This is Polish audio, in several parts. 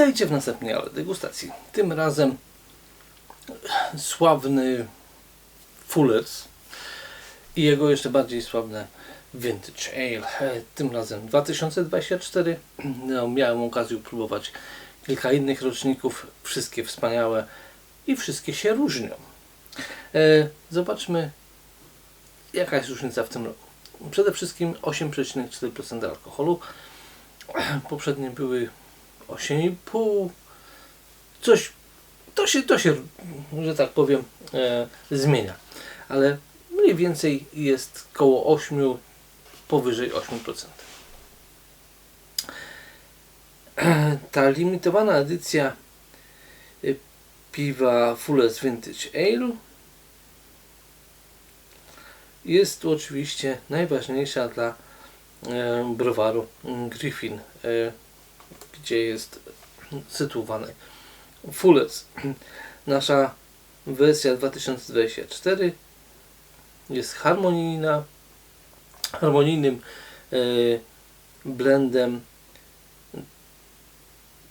Witajcie w następnej ale degustacji. Tym razem sławny Fullers i jego jeszcze bardziej sławne Vintage Ale. E, Tym razem 2024. No, miałem okazję próbować kilka innych roczników. Wszystkie wspaniałe i wszystkie się różnią. E, Zobaczmy, jaka jest różnica w tym roku. Przede wszystkim 8,4% alkoholu. Poprzednie były 8,5. Coś, to się, to się, że tak powiem, e, zmienia. Ale mniej więcej jest koło 8, powyżej 8%. Ta limitowana edycja y, piwa Fuller's Vintage Ale jest oczywiście najważniejsza dla e, browaru Griffin, e, gdzie jest sytuowany Fullers. Nasza wersja 2024 jest harmonijna, harmonijnym e, blendem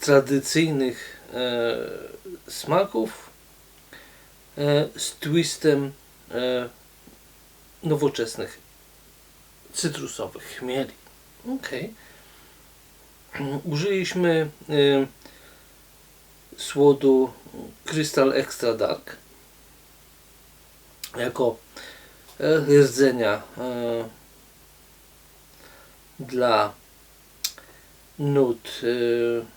tradycyjnych e, smaków e, z twistem nowoczesnych cytrusowych chmieli. Ok. Użyliśmy y, słodu Crystal Extra Dark jako e, rdzenia e, dla nut e,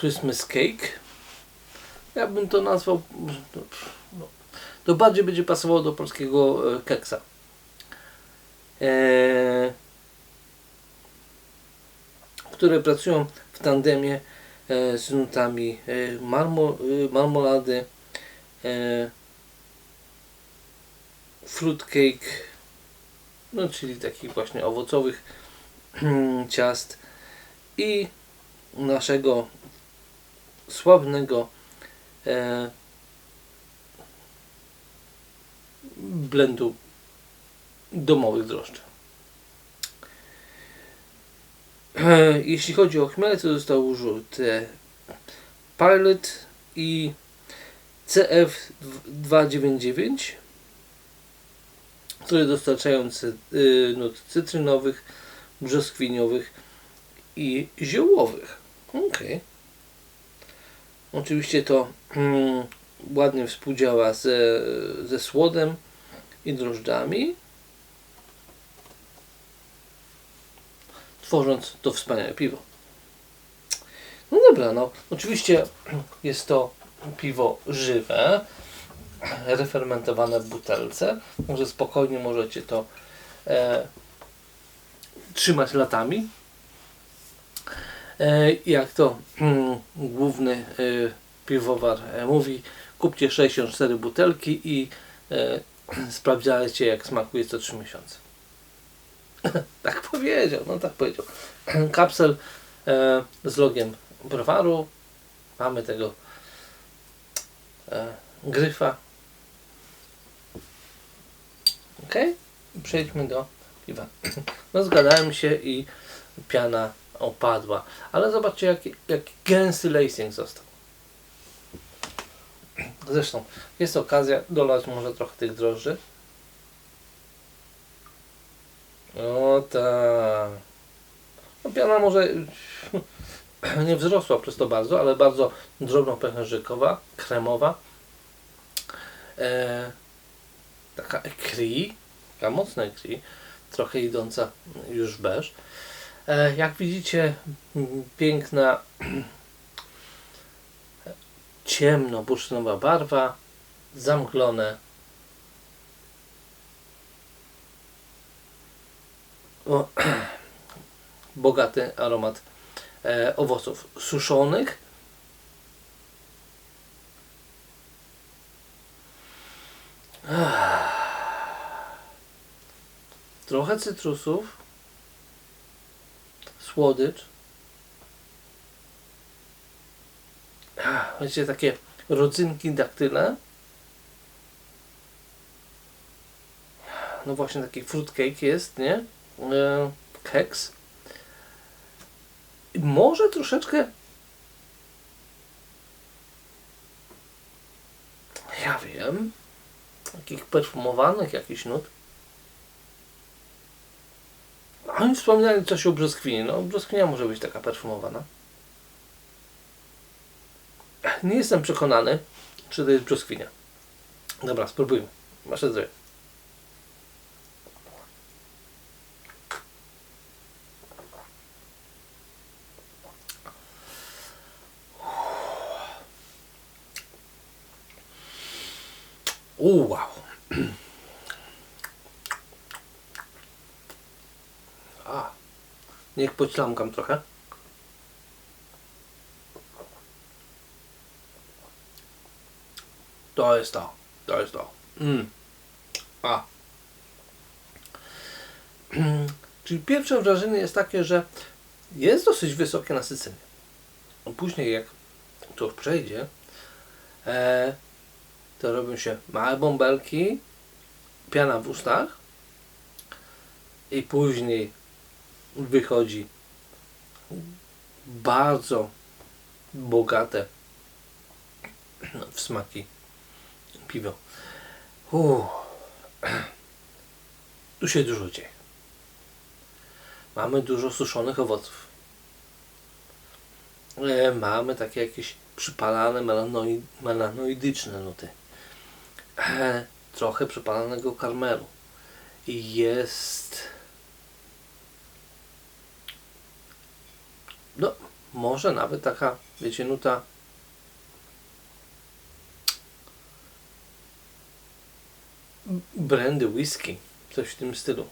Christmas Cake ja bym to nazwał, no, to bardziej będzie pasowało do polskiego e, keksa. E, które pracują w tandemie e, z nutami e, marmo, marmolady, fruitcake, no czyli takich właśnie owocowych ciast i naszego sławnego blendu domowych drożdży. Jeśli chodzi o chmiele, to zostały użyte Pilot i CF299, które dostarczają y, nut cytrynowych, brzoskwiniowych i ziołowych. Okay. Oczywiście to mm, ładnie współdziała ze, ze słodem i drożdżami, tworząc to wspaniałe piwo. No dobra, no oczywiście jest to piwo żywe, refermentowane w butelce, może spokojnie możecie to e, trzymać latami. E, jak to mm, główny e, piwowar e, mówi, kupcie 64 butelki i sprawdzajcie jak smakuje co 3 miesiące. tak powiedział, no tak powiedział. Kapsel z logiem browaru. Mamy tego gryfa. Ok, przejdźmy do piwa. No zgadałem się i piana opadła. Ale zobaczcie, jaki, jaki gęsty lacing został. Zresztą jest okazja dolać może trochę tych drożdży. O tak. No, piana może nie wzrosła przez to bardzo, ale bardzo drobno-pęcherzykowa, kremowa. E, taka ekri, taka mocna ekri, trochę idąca już beż. E, jak widzicie, piękna ciemno-bursztynowa barwa, zamglone. Bogaty aromat e, owoców suszonych. Trochę cytrusów słodycz. Wiecie, takie rodzynki daktyle. No właśnie taki fruitcake jest, nie? E, keks. Może troszeczkę ja wiem takich perfumowanych jakichś nut. A Oni wspominali coś o brzoskwinie. No, brzoskwinia może być taka perfumowana. Nie jestem przekonany, czy to jest brzoskwinia. Dobra, spróbujmy. Wasze zdrowie. O, wow. A, niech poślamkam trochę. To jest to. To jest to. Mm. A. Czyli pierwsze wrażenie jest takie, że jest dosyć wysokie nasycenie. Później jak to przejdzie, e, to robią się małe bąbelki, piana w ustach i później wychodzi bardzo bogate w smaki piwo. Tu się dużo dzieje. Mamy dużo suszonych owoców. E, Mamy takie jakieś przypalane melanoi- melanoidyczne nuty. Trochę przypalanego karmelu. I jest no, może nawet taka, wiecie, nuta brandy whisky, coś w tym stylu.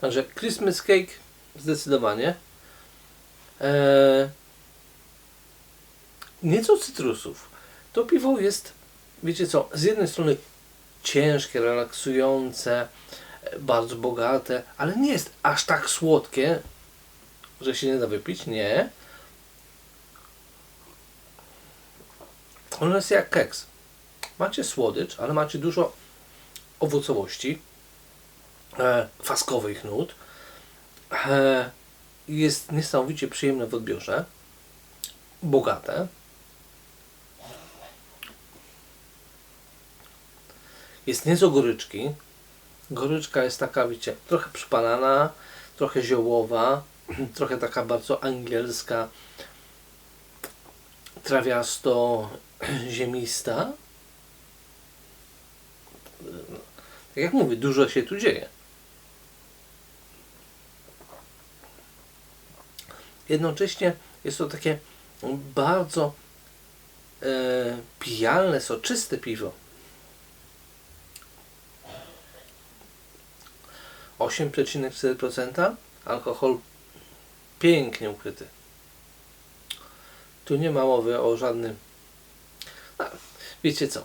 Także Christmas cake zdecydowanie. Eee, nieco cytrusów. To piwo jest, wiecie co, z jednej strony ciężkie, relaksujące, e, bardzo bogate, ale nie jest aż tak słodkie, że się nie da wypić. Nie. Ono jest jak keks. Macie słodycz, ale macie dużo owocowości, e, faskowych nut. E, jest niesamowicie przyjemne w odbiorze. Bogate. Jest nieco goryczki. Goryczka jest taka, wiecie, trochę przypalana, trochę ziołowa, trochę taka bardzo angielska, trawiasto, ziemista. Tak jak mówię, dużo się tu dzieje. Jednocześnie jest to takie bardzo e, pijalne, soczyste piwo. 8,4% alkohol pięknie ukryty. Tu nie ma mowy o żadnym. Wiecie co?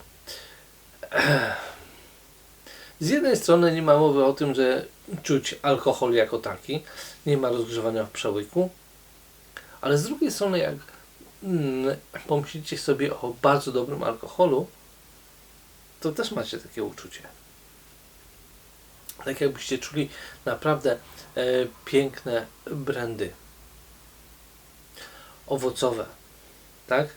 Z jednej strony nie ma mowy o tym, że czuć alkohol jako taki, nie ma rozgrzewania w przełyku, ale z drugiej strony, jak mm, pomyślicie sobie o bardzo dobrym alkoholu, to też macie takie uczucie. Tak jakbyście czuli naprawdę e, piękne brandy. Owocowe. Tak?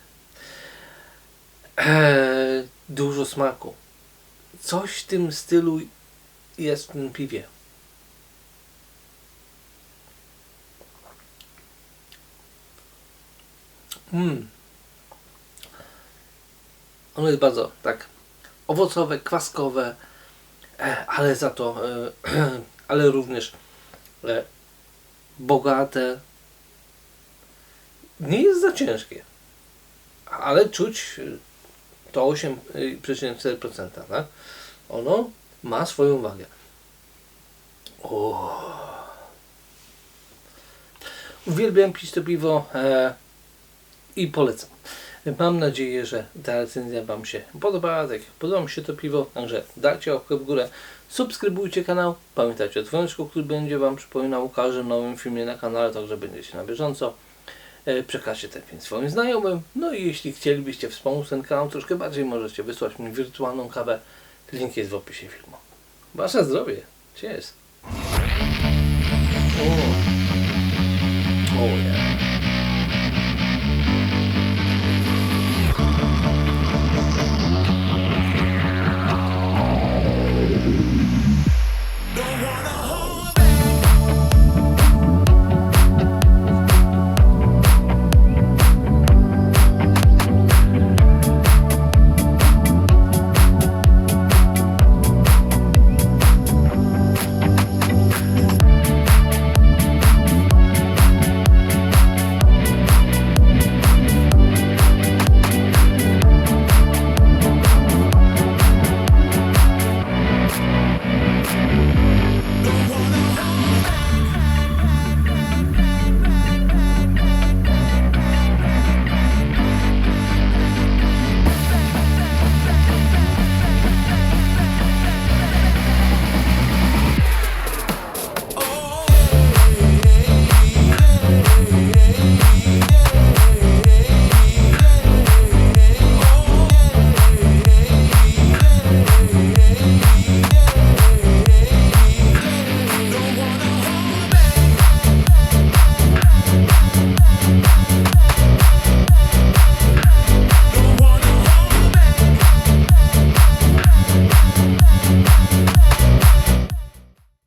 E, dużo smaku. Coś w tym stylu jest w tym piwie. Mm. Ono jest bardzo tak owocowe, kwaskowe, ale za to, e, ale również e, bogate. Nie jest za ciężkie, ale czuć e, to 8,4%, tak? Ono ma swoją wagę. O. Uwielbiam pić to piwo e, i polecam. Mam nadzieję, że ta recenzja Wam się podobała. Tak podoba mi się to piwo, także dajcie łapkę w górę, subskrybujcie kanał, pamiętajcie o dzwoneczku, który będzie Wam przypominał o każdym nowym filmie na kanale, także będziecie na bieżąco. E, Przekażcie ten film swoim znajomym. No i jeśli chcielibyście wspomóc ten kanał troszkę bardziej, możecie wysłać mi wirtualną kawę. Link jest w opisie filmu. Wasze zdrowie. Cheers.